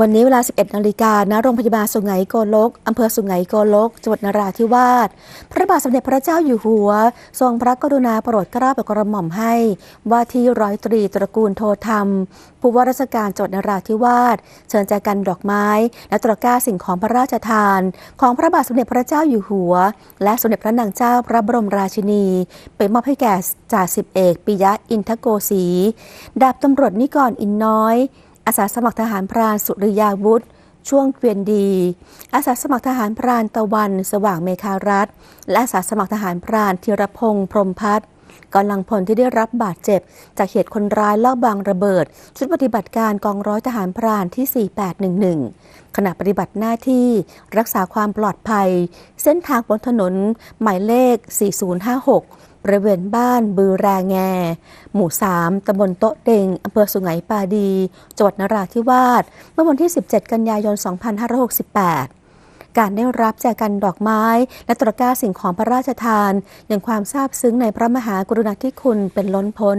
วันนี้เวลา 11 นาฬิกาณโรงพยาบาลสุไหงโกลก อำเภอสุไหงโกลก จังหวัดนราธิวาส พระบาทสมเด็จพระเจ้าอยู่หัว ทรงพระกรุณาโปรดเกล้าโปรดกระหม่อมให้ ว่าที่ร้อยตรีตระกูลโทธรรม ผู้ว่าราชการจังหวัดนราธิวาส เชิญแจกันดอกไม้ และตระก้าสิ่งของพระราชทาน ของพระบาทสมเด็จพระเจ้าอยู่หัว และสมเด็จพระนางเจ้าพระบรมราชินี ไปมอบให้แก่จ่าสิบเอกปิยะอินทโกศีดาบตำรวจนิกรอินน้อย อาสาสมัครทหารพรานสุริยาวุธช่วงเกวียนดี อาสาสมัครทหารพรานตะวัน สว่างเมฆารัฐ และอาสาสมัครทหารพรานธีรพงษ์พรมพัฒน์กำลังพลที่ได้รับบาดเจ็บ จากเหตุคนร้ายลอบวางระเบิด ชุดปฏิบัติการกองร้อยทหารพรานที่ 4811 ขณะปฏิบัติหน้าที่รักษาความปลอดภัย เส้นทางบนถนนหมายเลข 4056 บริเวณบ้านบือแรงแง หมู่ 3ตำบลโต๊ะเด็งอำเภอสุไหงปาดี จังหวัดนราธิวาส เมื่อวันที่ 17 กันยายน 2568การได้รับแจกันดอกไม้ และตรกร้าสิ่งของพระราชทานยังความซาบซึ้งในพระมหากรุณาธิคุณเป็นล้นพ้น